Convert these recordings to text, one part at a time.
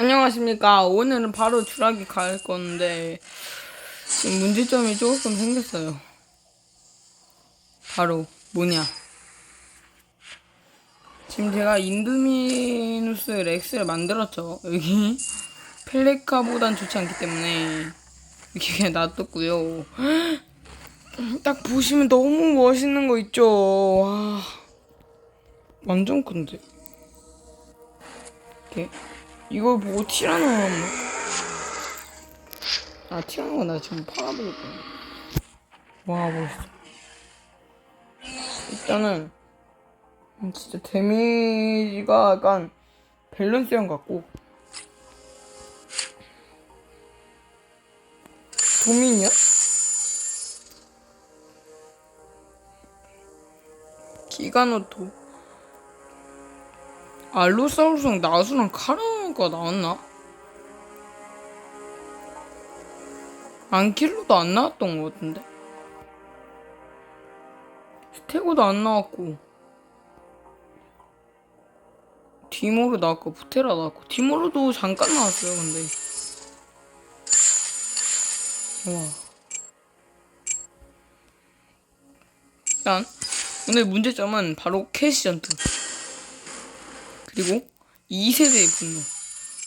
안녕하십니까. 오늘은 바로 주라기 갈 건데, 지금 문제점이 조금 생겼어요. 바로, 뭐냐. 지금 제가 인도미누스 렉스를 만들었죠. 여기, 펠레카보단 좋지 않기 때문에, 이렇게 그냥 놔뒀고요. 딱 보시면 너무 멋있는 거 있죠. 와, 완전 큰데. 이렇게. 이걸 보고 티라노 아 티라노가 나 지금 팔아버릴 거야. 와 멋있어. 일단은 음, 진짜 데미지가 약간 밸런스형 같고. 도민이야? 기가노토. 알로사우루스랑 나수랑 카라 가 나왔나? 안 킬로도 안 나왔던 것 같은데 스테고도 안 나왔고 디모르 나왔고 부테라 나왔고 디모르도 잠깐 나왔어요 근데 와 일단 오늘 문제점은 바로 캐시 전투 그리고 2세대의 분노.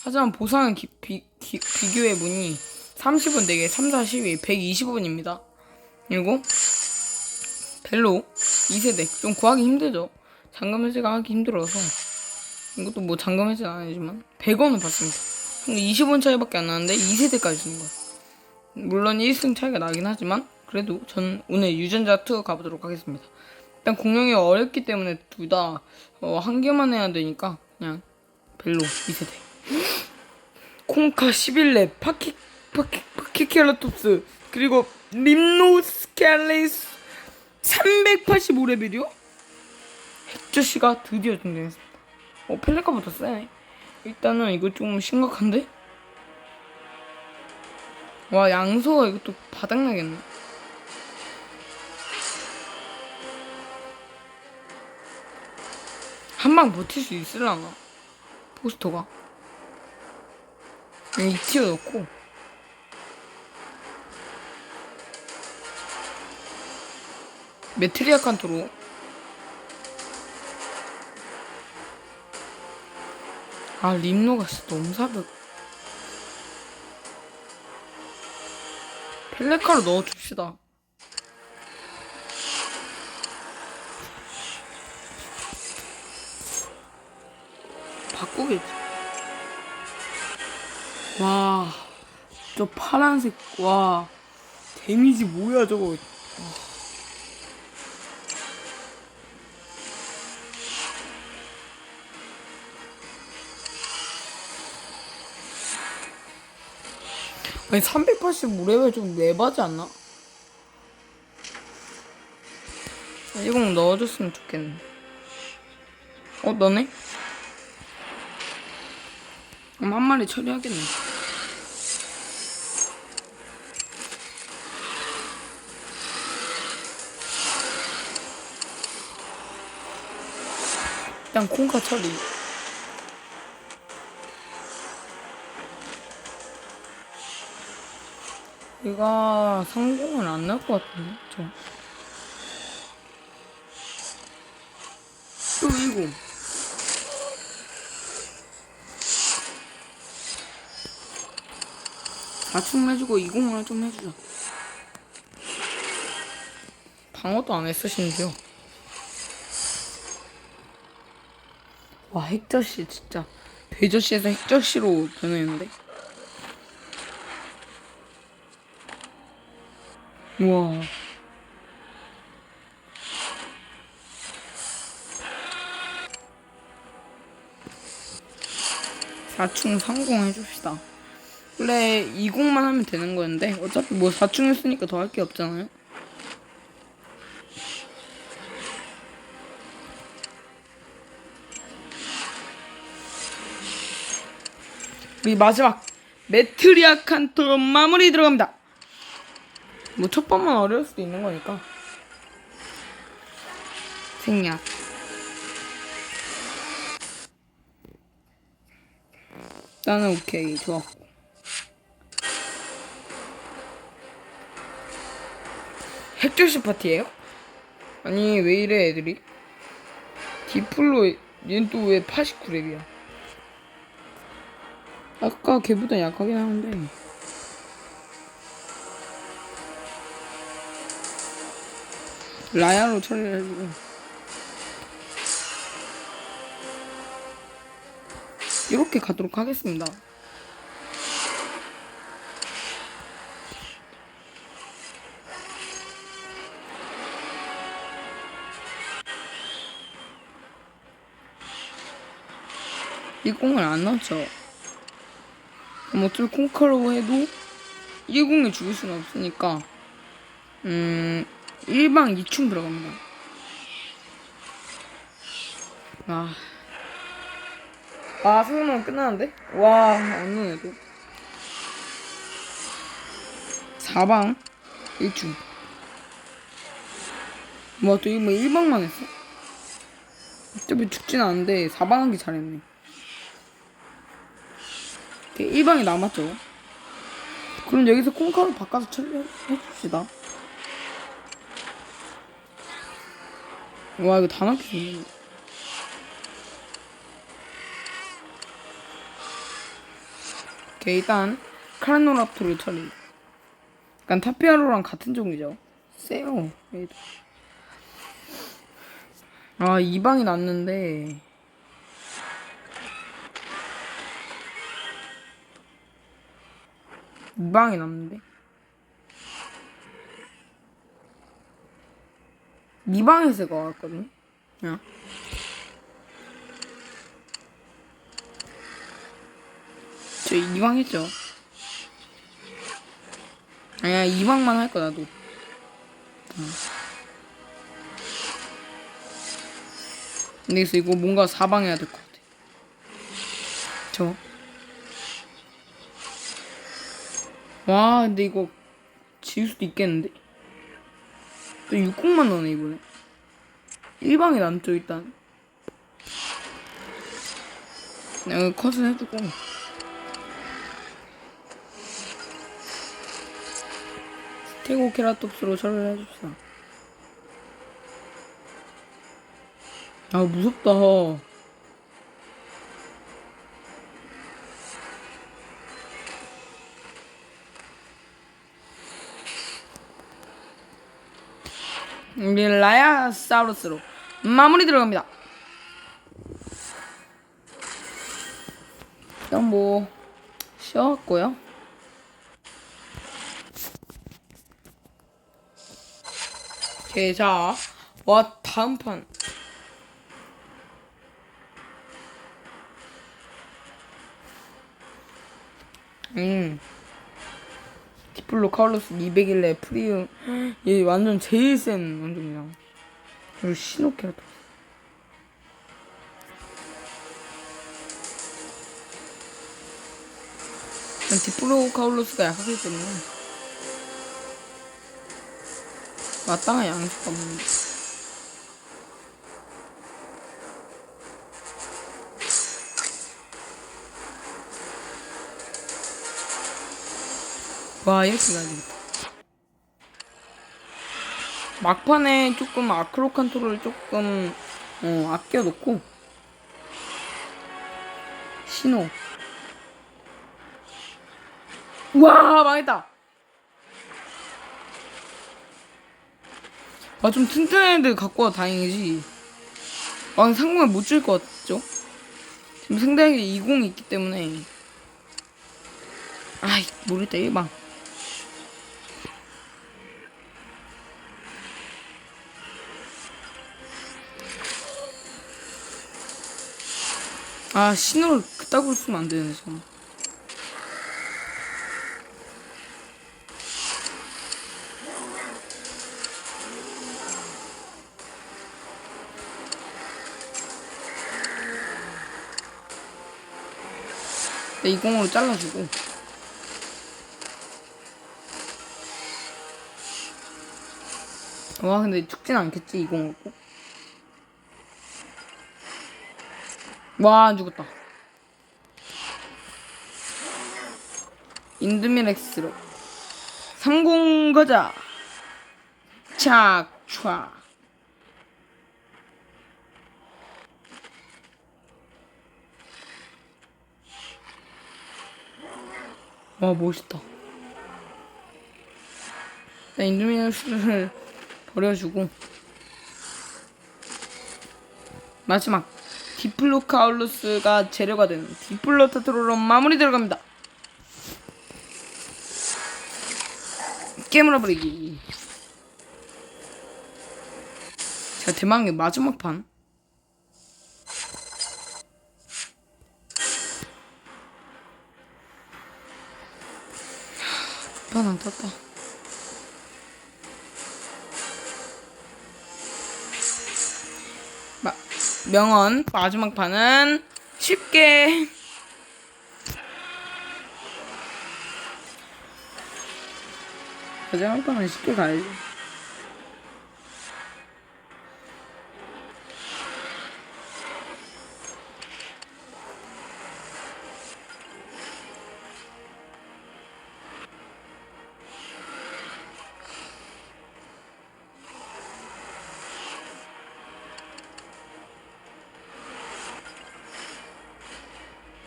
하지만 보상은 기, 비, 기, 비교해보니 30원 4개, 3, 4, 12, 120원입니다. 그리고 벨로 2세대. 좀 구하기 힘들죠. 잠금 해제가 하기 힘들어서. 이것도 뭐 잠금 해제는 아니지만 100원은 받습니다. 근데 20원 차이밖에 안 나는데 2세대까지 주는 거예요. 물론 1승 차이가 나긴 하지만 그래도 전 오늘 유전자 투어 가보도록 하겠습니다. 일단 공룡이 어렵기 때문에 둘다 어, 한 개만 해야 되니까 그냥 벨로 2세대 콩카 11렙 파키 파키 파키케라톱스 그리고 림노스켈레이스 385레벨이요? 핵저씨가 드디어 등장했습니다. 어 펠레카보다 세네 일단은 이거 좀 심각한데? 와 양소가 이것도 바닥나겠네. 한 방 버틸 수 있을라나 포스터가 그냥 이티어 넣고. 메트리아 칸토로. 아 림노가 진짜 너무 사벽 펠레카로 넣어줍시다. 바꾸겠지. 와, 저 파란색, 와, 데미지 뭐야, 저거. 아니, 385레벨 좀 내바지 않나? 이거 넣어줬으면 좋겠네. 어, 너네? 그럼 한 마리 처리하겠네. 일단 콩카 처리. 얘가 성공은 안 날 것 같은데, 저. 또 이거. 맞춤 해주고 이공을 좀 해주자. 방어도 안 심지어. 와 핵저씨 진짜 배저씨에서 핵저씨로 변했는데. 우와. 사충 성공해줍시다. 원래 20만 하면 되는 거였는데 어차피 뭐 4충 했으니까 더 할 게 없잖아요. 우리 마지막 메트리아 칸토로 마무리 들어갑니다. 뭐 첫 번만 어려울 수도 있는 거니까. 생략. 나는 오케이 좋았고 핵조시 파티예요? 아니 왜 이래 애들이? 디플로 얘는 또 왜 89렙이야? 아까 걔보다 약하긴 하는데. 라야로 처리를 해주고. 이렇게 가도록 하겠습니다 이 공을 안 넣죠. 그럼 어차피 콩카로 해도 1공에 죽을 수는 없으니까 음 1방 2충 들어갑니다. 아, 아 생각만 끝나는데? 와, 안 넣네 또. 4방 1충 뭐야 또 이거 뭐 1방만 했어? 어차피 죽진 않은데 4방 하기 잘했네 1방이 남았죠. 그럼 여기서 콩카로 바꿔서 처리해줍시다. 와 이거 다 막히네. 오케이 일단 카라노랍토를 처리. 약간 타피아로랑 같은 종이죠. 세요. 얘도 아 2방이 났는데 이방이 남는데? 이방에서 이거 왔거든요? 그냥 저 2방 했죠? 아니야 2방만 할 거야 나도. 응. 근데 이거 뭔가 4방 해야 될 것 같아. 저 와, 근데 이거 지울 수도 있겠는데? 또 6공만 넣네, 이번에. 1방에 남죠, 일단. 내가 컷을 해주고. 스테고 케라톱스로 처리를 해줍시다. 아, 무섭다. 우리 라야사우루스로 마무리 들어갑니다. 일단 뭐 쉬었고요. 오케이 자, 와 다음 판. 음. 디플로 카울로스 200일래 프리움. 얘 완전 제일 센 원종이야 그리고 시노케라토 디플로 카울로스가 약하기 때문에. 마땅한 양식 없는데 와 이렇게 가야 되겠다 막판에 조금 아크로칸토를 조금 어, 아껴놓고. 신호. 와 망했다! 아 좀 튼튼한 애들 갖고 와 다행이지. 아 상공에 못 줄 것 같죠? 지금 상대에게 20이 있기 때문에. 아이 모르겠다. 1방 아 신호를 그따구로 쓰면 안 되는데 저. 네, 이 공으로 잘라주고 와 근데 죽진 않겠지 이 공으로 와, 안 죽었다. 인드미렉스로. 30 가자. 착 촤. 와 멋있다. 나 인드미렉스를 버려주고 마지막 디플로카울루스가 재료가 되는 디플로타트로로 마무리 들어갑니다. 깨물어 버리기. 자 대망의 마지막 판. 판안 떴다. 명언 마지막 판은 쉽게. 마지막 판은 쉽게 가야지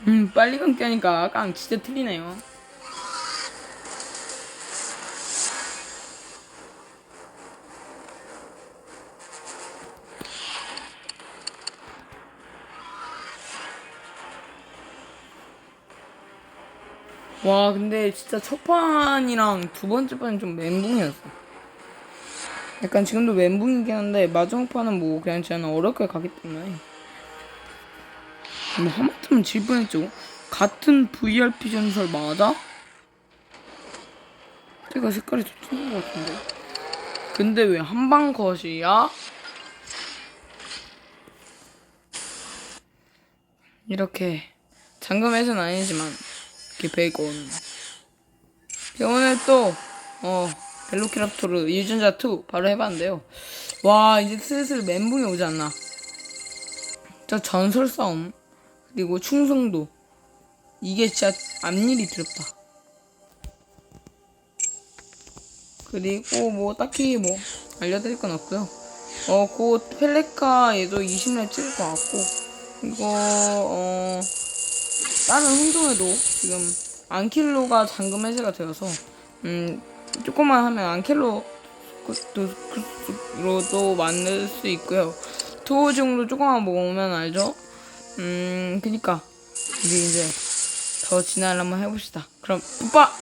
음 빨리 감기 하니까 깡 진짜 틀리네요. 와 근데 진짜 첫 판이랑 두 번째 판은 좀 멘붕이었어. 약간 지금도 멘붕이긴 한데 마지막 판은 뭐 그냥 저는 어렵게 가기 때문에 뭐 하마터면 질 뻔했죠. 같은 VRP 전설 맞아? 제가 색깔이 더 튀는 것 같은데. 근데 왜 한방 컷이야? 이렇게 잠금해서는 아니지만 이렇게 100원. 오늘 또 어, 벨로키랍토르 유전자 2 바로 해봤는데요. 와 이제 슬슬 멘붕이 오지 않나. 저 전설 싸움 그리고 충성도 이게 진짜 앞일이 두렵다. 그리고 뭐 딱히 뭐 알려드릴 건 없고요. 어, 곧 펠레카 얘도 20렙 찍을 것 같고 이거 어 다른 hun동에도 지금 안킬로가 잠금 해제가 되어서 음 조금만 하면 안킬로 로도 만들 수 있고요. 정도 조금만 먹으면 알죠? 음, 그니까 우리 이제 더 진화를 한번 해봅시다. 그럼 뿌빠!